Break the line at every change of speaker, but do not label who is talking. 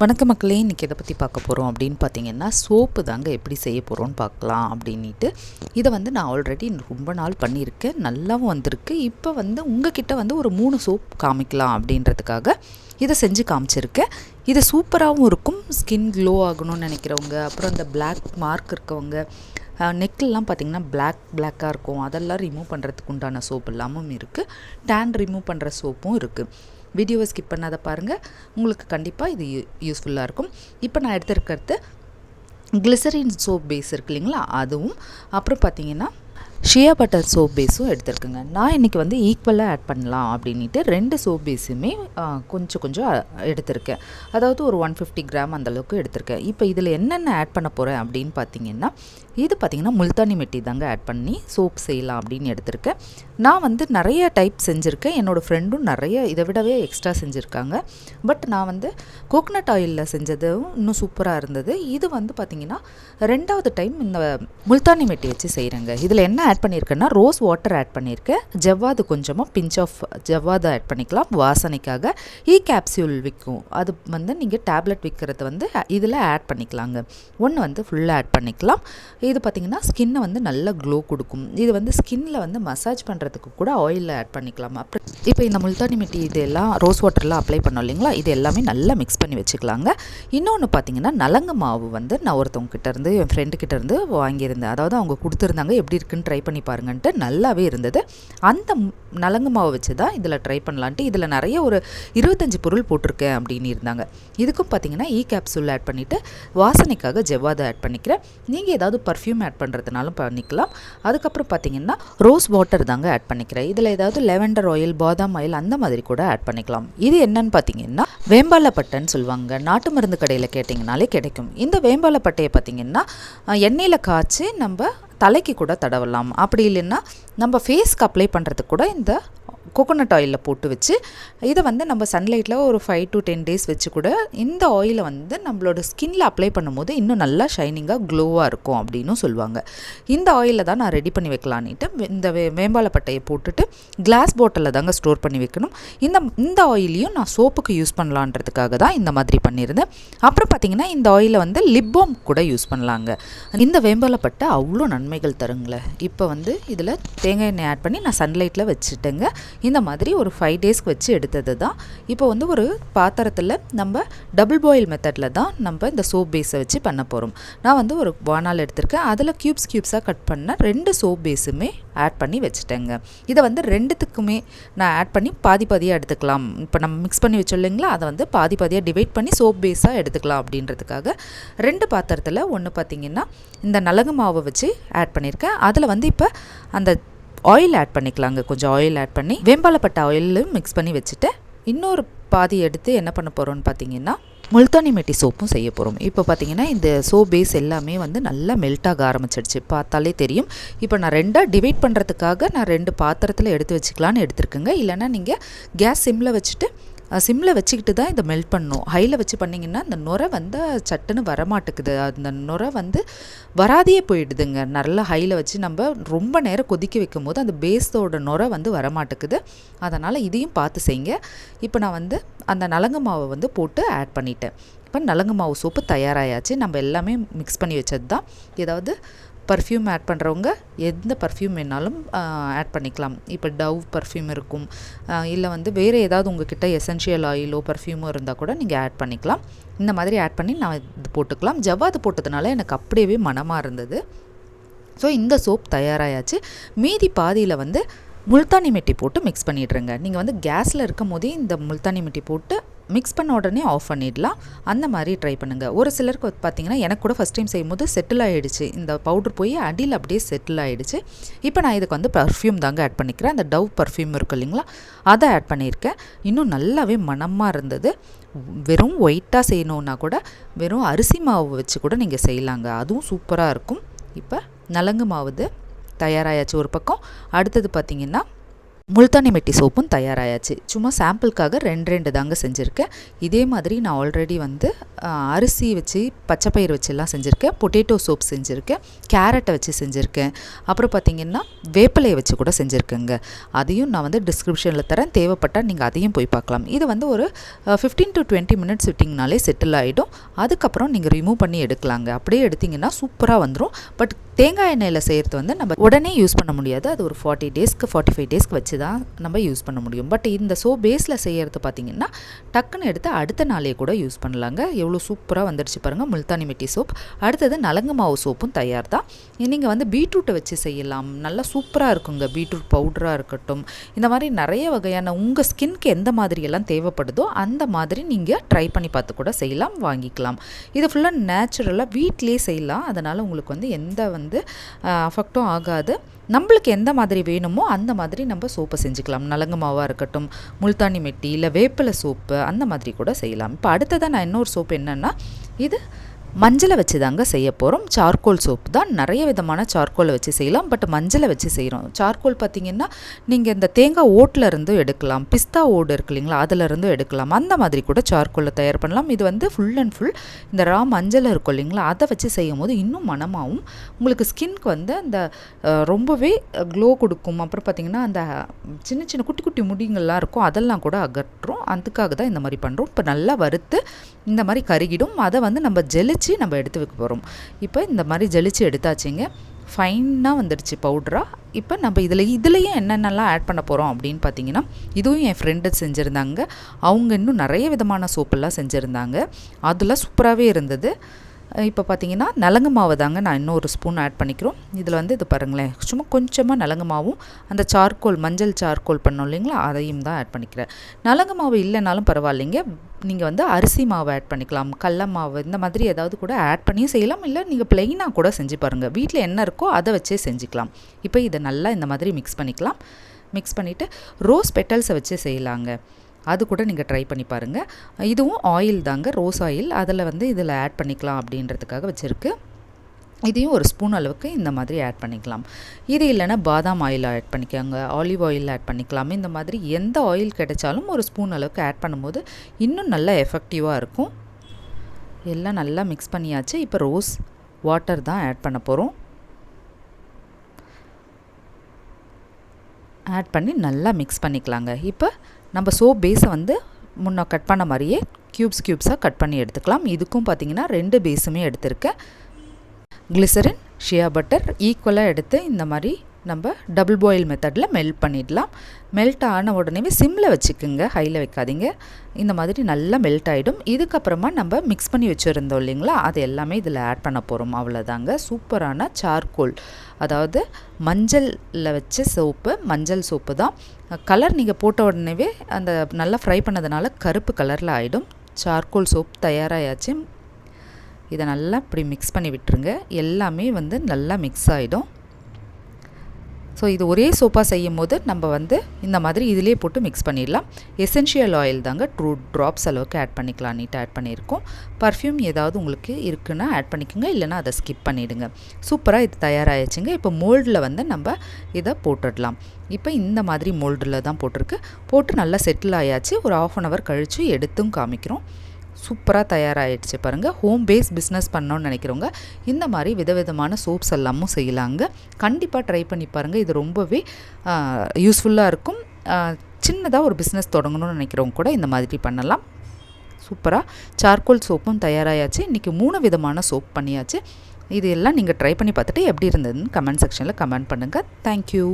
வணக்கம் மக்களே இன்றைக்கி எதை பற்றி பார்க்க போகிறோம் அப்படின்னு பார்த்தீங்கன்னா சோப்பு தாங்க எப்படி செய்ய போகிறோன்னு பார்க்கலாம் அப்படின்ட்டு இதை வந்து நான் ஆல்ரெடி ரொம்ப நாள் பண்ணியிருக்கேன். நல்லாவும் வந்திருக்கு. இப்போ வந்து உங்ககிட்ட வந்து ஒரு மூணு சோப் காமிக்கலாம் அப்படின்றதுக்காக இதை செஞ்சு காமிச்சிருக்கேன். இது சூப்பராகவும் இருக்கும். ஸ்கின் க்ளோ ஆகணும்னு நினைக்கிறவங்க அப்புறம் அந்த பிளாக் மார்க் இருக்கவங்க நெக்கெல்லாம் பார்த்திங்கன்னா பிளாக் பிளாக்காக இருக்கும். அதெல்லாம் ரிமூவ் பண்ணுறதுக்கு உண்டான சோப் எல்லாமும் இருக்குது டேன் ரிமூவ் பண்ணுற சோப்பும் இருக்குது வீடியோவை ஸ்கிப் பண்ணாத பாருங்கள் உங்களுக்கு கண்டிப்பாக இது யூஸ்ஃபுல்லாக இருக்கும். இப்போ நான் எடுத்திருக்கிறது கிளிசரின் சோப் பேஸ் இருக்கு இல்லைங்களா? அதுவும். அப்புறம் பார்த்தீங்கன்னா ஷியா பட்டர் சோப் பேஸும் எடுத்துருக்குங்க. நான் இன்றைக்கி வந்து ஈக்குவலாக ஆட் பண்ணலாம் அப்படின்ட்டு ரெண்டு சோப் பேஸுமே கொஞ்சம் கொஞ்சம் எடுத்திருக்கேன். அதாவது ஒரு ஒன் ஃபிஃப்டி கிராம் அந்தளவுக்கு எடுத்திருக்கேன். இப்போ இதில் என்னென்ன ஆட் பண்ண போகிறேன் அப்படின்னு பார்த்தீங்கன்னா இது பார்த்திங்கன்னா முல்தானி மெட்டி தாங்க ஆட் பண்ணி சோப் செய்யலாம் அப்படின்னு எடுத்திருக்கேன். நான் வந்து நிறைய டைப் செஞ்சுருக்கேன். என்னோடய ஃப்ரெண்டும் நிறைய இதை விடவே எக்ஸ்ட்ரா செஞ்சுருக்காங்க. பட் நான் வந்து கோகனட் ஆயிலில் செஞ்சதும் இன்னும் சூப்பராக இருந்தது. இது வந்து பார்த்திங்கன்னா ரெண்டாவது டைம் இந்த முல்தானி மெட்டி வச்சு செய்கிறேங்க இதில் என்ன ஆட் பண்ணியிருக்கேன்னா ரோஸ் வாட்டர் ஆட் பண்ணியிருக்கேன் ஜவ்வாது கொஞ்சமாக பிஞ்ச் ஆஃப் ஜவ்வாது ஆட் பண்ணிக்கலாம். வாசனைக்காக இ கேப்சியூல் விற்கும். அது வந்து நீங்கள் டேப்லெட் விற்கிறது வந்து இதில் ஆட் பண்ணிக்கலாங்க. ஒன்று வந்து ஃபுல்லாக ஆட் பண்ணிக்கலாம். இது பார்த்திங்கன்னா ஸ்கின்னை வந்து நல்லா க்ளோ கொடுக்கும். இது வந்து ஸ்கின்னில் வந்து மசாஜ் பண்ணுறதுக்கு கூட ஆயிலில் ஆட் பண்ணிக்கலாம். அப்புறம் இப்போ இந்த முல்தானி மிட்டி இது எல்லாம் ரோஸ் வாட்டரில் அப்ளை பண்ணோம் இல்லைங்களா? இது எல்லாமே நல்லா மிக்ஸ் பண்ணி வச்சுக்கலாங்க. இன்னொன்று பார்த்தீங்கன்னா நலங்கு மாவு வந்து நான் ஒருத்தவங்க கிட்டேருந்து என் ஃப்ரெண்டு கிட்டேருந்து வாங்கியிருந்தேன். அதாவது அவங்க கொடுத்துருந்தாங்க. எப்படி இருக்குன்னு ட்ரை ட்ரை பண்ணி பாருங்கன்ட்டு நல்லாவே இருந்தது. அந்த நலங்கு மாவு வச்சு தான் இதில் ட்ரை பண்ணலான்ட்டு இதில் நிறைய ஒரு இருபத்தஞ்சி பொருள் போட்டிருக்கேன் அப்படின்னு இருந்தாங்க. இதுக்கும் பார்த்தீங்கன்னா இ e கேப்சூல் ஆட் பண்ணிவிட்டு வாசனைக்காக ஜவ்வாதை ஆட் பண்ணிக்கிறேன். நீங்கள் ஏதாவது பர்ஃப்யூம் ஆட் பண்ணுறதுனாலும் பண்ணிக்கலாம். அதுக்கப்புறம் பார்த்தீங்கன்னா ரோஸ் வாட்டர் தாங்க ஆட் பண்ணிக்கிறேன். இதில் ஏதாவது லெவெண்டர் ஆயில் பாதாம் ஆயில் அந்த மாதிரி கூட ஆட் பண்ணிக்கலாம். இது என்னன்னு பார்த்தீங்கன்னா வேம்பாலப்பட்டைன்னு சொல்லுவாங்க. நாட்டு மருந்து கடையில் கேட்டிங்கனாலே கிடைக்கும். இந்த வேம்பாலப்பட்டையை பார்த்தீங்கன்னா எண்ணெயில் காய்ச்சி நம்ம தலைக்கு கூட தடவலாம். அப்படி இல்லைன்னா நம்ம ஃபேஸ்க்கு அப்ளை பண்ணுறதுக்கு கூட இந்த கோகோனட் ஆயிலில் போட்டு வச்சு இதை வந்து நம்ம சன்லைட்டில் ஒரு ஃபைவ் டு டென் டேஸ் வச்சு கூட இந்த ஆயிலை வந்து நம்மளோட ஸ்கின்ல அப்ளை பண்ணும்போது இன்னும் நல்லா ஷைனிங்காக க்ளோவாக இருக்கும் அப்படின்னும் சொல்லுவாங்க. இந்த ஆயிலில் தான் நான் ரெடி பண்ணி வைக்கலான்ட்டு இந்த வே வேம்பாலப்பட்டையை போட்டுட்டு கிளாஸ் பாட்டிலில் தாங்க ஸ்டோர் பண்ணி வைக்கணும். இந்த இந்த ஆயிலையும் நான் சோப்புக்கு யூஸ் பண்ணலான்றதுக்காக தான் இந்த மாதிரி பண்ணியிருந்தேன். அப்புறம் பார்த்திங்கன்னா இந்த ஆயிலை வந்து லிப்போம் கூட யூஸ் பண்ணலாங்க. இந்த வேம்பாலப்பட்டை அவ்வளோ நன்மைகள் தருங்களேன் இப்போ வந்து இதில் தேங்காய் எண்ணெய் ஆட் பண்ணி நான் சன்லைட்டில் வச்சுட்டேங்க. இந்த மாதிரி ஒரு ஃபைவ் டேஸ்க்கு வச்சு எடுத்தது தான். இப்போ வந்து ஒரு பாத்திரத்தில் நம்ம டபுள் பாயில் மெத்தடில் தான் நம்ம இந்த சோப் பேஸை வச்சு பண்ண போகிறோம் நான் வந்து ஒரு வானால் எடுத்திருக்கேன். அதில் க்யூப்ஸ் க்யூப்ஸாக கட் பண்ண ரெண்டு சோப் பேஸுமே ஆட் பண்ணி வச்சுட்டேங்க. இதை வந்து ரெண்டுத்துக்குமே நான் ஆட் பண்ணி பாதி பாதியாக எடுத்துக்கலாம். இப்போ நம்ம மிக்ஸ் பண்ணி வச்சோம் இல்லைங்களா? அதை வந்து பாதி பாதியாக டிவைட் பண்ணி சோப் பேஸாக எடுத்துக்கலாம் அப்படின்றதுக்காக ரெண்டு பாத்திரத்தில் ஒன்று பார்த்திங்கன்னா இந்த நலகு மாவை வச்சு ஆட் பண்ணியிருக்கேன் அதில் வந்து இப்போ அந்த ஆயில் ஆட் பண்ணிக்கலாங்க. கொஞ்சம் ஆயில் ஆட் பண்ணி வேம்பாலப்பட்ட ஆயிலும் மிக்ஸ் பண்ணி வச்சுட்டு இன்னொரு பாதி எடுத்து என்ன பண்ண போகிறோன்னு பார்த்தீங்கன்னா முல்தானி மெட்டி சோப்பும் செய்ய போகிறோம் இப்போ பார்த்தீங்கன்னா இந்த சோப் பேஸ் எல்லாமே வந்து நல்லா மெல்ட் ஆக ஆரம்பிச்சிடுச்சு. பார்த்தாலே தெரியும். இப்போ நான் ரெண்டாக டிவைட் பண்ணுறதுக்காக நான் ரெண்டு பாத்திரத்தில் எடுத்து வச்சுக்கலான்னு எடுத்துருக்கேங்க. இல்லைனா நீங்கள் கேஸ் சிம்மில் வச்சுட்டு சிம்மில் வச்சுக்கிட்டு தான் இதை மெல்ட் பண்ணணும். ஹையில் வச்சு பண்ணிங்கன்னா அந்த நுரை வந்து சட்டுன்னு வரமாட்டேக்குது அந்த நுரை வந்து வராதையே போயிடுதுங்க. நல்லா ஹையில் வச்சு நம்ம ரொம்ப நேரம் கொதிக்க வைக்கும் போது அந்த பேஸோட நுரை வந்து வரமாட்டேக்குது அதனால் இதையும் பார்த்து செய்யுங்க. இப்போ நான் வந்து அந்த நலங்கு மாவை வந்து போட்டு ஆட் பண்ணிட்டேன். இப்போ நலங்கு மாவு சோப்பு தயாராகியாச்சு நம்ம எல்லாமே மிக்ஸ் பண்ணி வச்சது தான் ஏதாவது பர்ஃப்யூம் ஆட் பண்ணுறவங்க எந்த பர்ஃப்யூம் வேணாலும் ஆட் பண்ணிக்கலாம். இப்போ டவ் பர்ஃப்யூம் இருக்கும். இல்லை வந்து வேறு ஏதாவது உங்ககிட்ட எசென்ஷியல் ஆயிலோ பர்ஃப்யூமோ இருந்தால் கூட நீங்கள் ஆட் பண்ணிக்கலாம். இந்த மாதிரி ஆட் பண்ணி நான் இது போட்டுக்கலாம். ஜவ்வாது போட்டதுனால எனக்கு அப்படியே மனமாக இருந்தது. ஸோ இந்த சோப் தயாராகியாச்சு மீதி பாதியில் வந்து முல்தானி மெட்டி போட்டு மிக்ஸ் பண்ணிடுறேங்க. நீங்கள் வந்து கேஸில் இருக்கும் போதே இந்த முல்தானி மெட்டி போட்டு மிக்ஸ் பண்ண உடனே ஆஃப் பண்ணிடலாம். அந்த மாதிரி ட்ரை பண்ணுங்கள் ஒரு சிலருக்கு பார்த்தீங்கன்னா எனக்கு கூட ஃபஸ்ட் டைம் செய்யும்போது செட்டில் ஆகிடுச்சு இந்த பவுட்ரு போய் அடியில் அப்படியே செட்டில் ஆகிடுச்சு இப்போ நான் இதுக்கு வந்து பர்ஃப்யூம் தாங்க ஆட் பண்ணிக்கிறேன். அந்த டவ் பர்ஃப்யூம் இருக்கு இல்லைங்களா? அதை ஆட் பண்ணியிருக்கேன். இன்னும் நல்லாவே மனமாக இருந்தது. வெறும் ஒயிட்டாக செய்யணுன்னா கூட வெறும் அரிசி மாவு வச்சு கூட நீங்கள் செய்யலாங்க. அதுவும் சூப்பராக இருக்கும். இப்போ நலங்கு மாவுது தயாராகியாச்சு ஒரு பக்கம். அடுத்தது பார்த்திங்கன்னா முல்தானி மெட்டி சோப்பும் தயாராகியாச்சு சும்மா சாம்பிளுக்காக ரெண்டு ரெண்டு தாங்க செஞ்சுருக்கேன். இதே மாதிரி நான் ஆல்ரெடி வந்து அரிசி வச்சு பச்சைப்பயிர் வச்சுலாம் செஞ்சுருக்கேன். பொட்டேட்டோ சோப் செஞ்சுருக்கேன். கேரட்டை வச்சு செஞ்சுருக்கேன். அப்புறம் பார்த்திங்கன்னா வேப்பிலையை வச்சு கூட செஞ்சுருக்கேங்க. அதையும் நான் வந்து டிஸ்கிரிப்ஷனில் தரேன். தேவைப்பட்டால் நீங்கள் அதையும் போய் பார்க்கலாம். இது வந்து ஒரு ஃபிஃப்டீன் டு டுவெண்ட்டி மினிட்ஸ் விட்டிங்கனாலே செட்டில் ஆகிடும் அதுக்கப்புறம் நீங்கள் ரிமூவ் பண்ணி எடுக்கலாங்க. அப்படியே எடுத்திங்கன்னா சூப்பராக வந்துடும் பட் தேங்காய் எண்ணெயில் செய்கிறது வந்து நம்ம உடனே யூஸ் பண்ண முடியாது. அது ஒரு ஃபார்ட்டி டேஸ்க்கு ஃபார்ட்டி ஃபைவ் டேஸ்க்கு வச்சு தான் நம்ம யூஸ் பண்ண முடியும். பட் இந்த சோப் பேஸில் செய்கிறது பார்த்திங்கன்னா டக்குன்னு எடுத்து அடுத்த நாளே கூட யூஸ் பண்ணலாங்க. எவ்வளோ சூப்பராக வந்துடுச்சு பாருங்கள் முல்தானி மெட்டி சோப். அடுத்தது நலங்கு மாவு சோப்பும் தயார் தான். நீங்கள் வந்து பீட்ரூட்டை வச்சு செய்யலாம். நல்லா சூப்பராக இருக்குங்க. பீட்ரூட் பவுடராக இருக்கட்டும். இந்த மாதிரி நிறைய வகையான உங்கள் ஸ்கின்க்கு எந்த மாதிரியெல்லாம் தேவைப்படுதோ அந்த மாதிரி நீங்கள் ட்ரை பண்ணி பார்த்து கூட செய்யலாம். வாங்கி வாங்கிக்கலாம் இது ஃபுல்லாக நேச்சுரலாக வீட்லேயே செய்யலாம். அதனால் உங்களுக்கு வந்து எந்த வந்து அஃபெக்டும் ஆகாது. நம்மளுக்கு எந்த மாதிரி வேணுமோ அந்த மாதிரி நம்ம சோப்பை செஞ்சுக்கலாம். நலங்கு மாவாக இருக்கட்டும் முல்தானி மெட்டி இல்லை வேப்பிலை சோப்பு அந்த மாதிரி கூட செய்யலாம். இப்போ அடுத்ததாக நான் இன்னொரு சோப்பு என்னென்னா இது மஞ்சளை வச்சு தாங்க செய்ய போகிறோம் சார்கோல் சோப் தான் நிறைய விதமான சார்கோலை வச்சு செய்யலாம். பட் மஞ்சளை வச்சு செய்கிறோம் சார்கோல் பார்த்திங்கன்னா நீங்கள் இந்த தேங்காய் ஓட்டில் இருந்தும் எடுக்கலாம். பிஸ்தா ஓடு இருக்கு இல்லைங்களா அதிலிருந்தும் எடுக்கலாம். அந்த மாதிரி கூட சார்கோலை தயார் பண்ணலாம். இது வந்து ஃபுல் அண்ட் ஃபுல் இந்த ரா மஞ்சள் இருக்கும் இல்லைங்களா அதை வச்சு செய்யும் போது இன்னும் மனமாகவும் உங்களுக்கு ஸ்கின்க்கு வந்து அந்த ரொம்பவே க்ளோ கொடுக்கும். அப்புறம் பார்த்திங்கன்னா அந்த சின்ன சின்ன குட்டி குட்டி முடிங்கள்லாம் இருக்கும். அதெல்லாம் கூட அகற்றும். அதுக்காக தான் இந்த மாதிரி பண்ணுறோம் இப்போ நல்லா வறுத்து இந்த மாதிரி கருகிடும். அதை வந்து நம்ம ஜெலிச்சு நம்ம எடுத்து வைக்க போகிறோம் இப்போ இந்த மாதிரி ஜெலிச்சு எடுத்தாச்சுங்க. ஃபைனாக வந்துடுச்சு பவுட்ராக இப்போ நம்ம இதில் இதுலேயும் என்னென்னலாம் ஆட் பண்ண போகிறோம் அப்படின்னு பார்த்தீங்கன்னா இதுவும் என் ஃப்ரெண்டு செஞ்சுருந்தாங்க. அவங்க இன்னும் நிறைய விதமான சோப்பெல்லாம் செஞ்சுருந்தாங்க. அதெல்லாம் சூப்பராகவே இருந்தது. இப்போ பார்த்தீங்கன்னா நலங்கு மாவு தாங்க நான் இன்னொரு ஸ்பூன் ஆட் பண்ணிக்கிறோம். இதில் வந்து இது பாருங்களேன். சும்மா கொஞ்சமாக நலங்கு மாவும் அந்த சார்கோல் மஞ்சள் சார்கோல் பண்ணோம் இல்லைங்களா? அதையும் தான் ஆட் பண்ணிக்கிறேன். நலங்கு மாவு இல்லைனாலும் பரவாயில்லைங்க. நீங்கள் வந்து அரிசி மாவு ஆட் பண்ணிக்கலாம். கடல மாவு இந்த மாதிரி ஏதாவது கூட ஆட் பண்ணியும் செய்யலாம். இல்லை நீங்கள் ப்ளெயினாக கூட செஞ்சு பாருங்கள் வீட்டில் என்ன இருக்கோ அதை வச்சே செஞ்சுக்கலாம். இப்போ இதை நல்லா இந்த மாதிரி மிக்ஸ் பண்ணிக்கலாம். மிக்ஸ் பண்ணிவிட்டு ரோஸ் பெட்டல்ஸை வச்சு செய்யலாங்க. அது கூட நீங்கள் ட்ரை பண்ணி பாருங்கள் இதுவும் ஆயில் தாங்க ரோஸ் ஆயில் அதில் வந்து இதில் ஆட் பண்ணிக்கலாம் அப்படின்றதுக்காக வச்சுருக்கு. இதையும் ஒரு ஸ்பூன் அளவுக்கு இந்த மாதிரி ஆட் பண்ணிக்கலாம். இது இல்லைன்னா பாதாம் ஆயில் ஆட் பண்ணிக்கோங்க. ஆலிவ் ஆயில் ஆட் பண்ணிக்கலாம். இந்த மாதிரி எந்த ஆயில் கிடைச்சாலும் ஒரு ஸ்பூன் அளவுக்கு ஆட் பண்ணும்போது இன்னும் நல்லா எஃபெக்டிவாக இருக்கும். எல்லாம் நல்லா மிக்ஸ் பண்ணியாச்சு. இப்போ ரோஸ் வாட்டர் தான் ஆட் பண்ண போகிறோம் ஆட் பண்ணி நல்லா மிக்ஸ் பண்ணிக்கலாங்க. இப்போ நம்ம சோப் பேஸை வந்து முன்ன கட் பண்ண மாதிரியே க்யூப்ஸ் க்யூப்ஸாக கட் பண்ணி எடுத்துக்கலாம். இதுக்கும் பார்த்திங்கன்னா ரெண்டு பேஸுமே எடுத்திருக்கேன். கிளிசரின் ஷியா பட்டர் ஈக்குவலாக எடுத்து இந்த மாதிரி நம்ம டபுள் பாயில் மெத்தடில் மெல்ட் பண்ணிடலாம். மெல்ட் ஆன உடனே சிம்மில் வச்சுக்கோங்க. ஹையில் வைக்காதீங்க. இந்த மாதிரி நல்லா மெல்ட் ஆகிடும் இதுக்கப்புறமா நம்ம மிக்ஸ் பண்ணி வச்சுருந்தோம் இல்லைங்களா? அது எல்லாமே இதில் ஆட் பண்ண போகிறோம் அவ்வளோதாங்க சூப்பரான சார்கோல் அதாவது மஞ்சளில் வச்ச சோப்பு மஞ்சள் சோப்பு தான். கலர் நீங்கள் போட்ட உடனேவே அந்த நல்லா ஃப்ரை பண்ணதுனால கருப்பு கலரில் ஆகிடும் சார்கோல் சோப் தயாராகியாச்சு இதை நல்லா இப்படி மிக்ஸ் பண்ணி விட்டுருங்க. எல்லாமே வந்து நல்லா மிக்ஸ் ஆகிடும் ஸோ இது ஒரே சோப்பாக செய்யும் போது நம்ம வந்து இந்த மாதிரி இதிலே போட்டு மிக்ஸ் பண்ணிடலாம். எசென்ஷியல் ஆயில் தாங்க ட்ரூ ட்ராப்ஸ் அளவுக்கு ஆட் பண்ணிக்கலாம். நீட்டாக ஆட் பண்ணியிருக்கோம். பர்ஃப்யூம் ஏதாவது உங்களுக்கு இருக்குன்னா ஆட் பண்ணிக்கோங்க. இல்லைனா அதை ஸ்கிப் பண்ணிவிடுங்க சூப்பராக இது தயாராகிடுச்சுங்க இப்போ மோல்டில் வந்து நம்ம இதை போட்டுடலாம். இப்போ இந்த மாதிரி மோல்டில் தான் போட்டிருக்கு. போட்டு நல்லா செட்டில் ஆயாச்சு. ஒரு ஆஃப் அன் ஹவர் கழித்து எடுத்தும் காமிக்கிறோம். சூப்பராக தயாராகிடுச்சு பாருங்கள் ஹோம் பேஸ் பிஸ்னஸ் பண்ணோன்னு நினைக்கிறவங்க இந்த மாதிரி விதவிதமான சோப்ஸ் எல்லாமும் செய்யலாங்க. கண்டிப்பாக ட்ரை பண்ணி பாருங்கள் இது ரொம்பவே யூஸ்ஃபுல்லாக இருக்கும். சின்னதாக ஒரு பிஸ்னஸ் தொடங்கணும்னு நினைக்கிறவங்க கூட இந்த மாதிரி பண்ணலாம். சூப்பராக சார்கோல் சோப்பும் தயாராகியாச்சு இன்றைக்கி மூணு விதமான சோப் பண்ணியாச்சு. இது எல்லாம் நீங்கள் ட்ரை பண்ணி பார்த்துட்டு எப்படி இருந்ததுன்னு கமெண்ட் செக்ஷனில் கமெண்ட் பண்ணுங்கள் தேங்க்யூ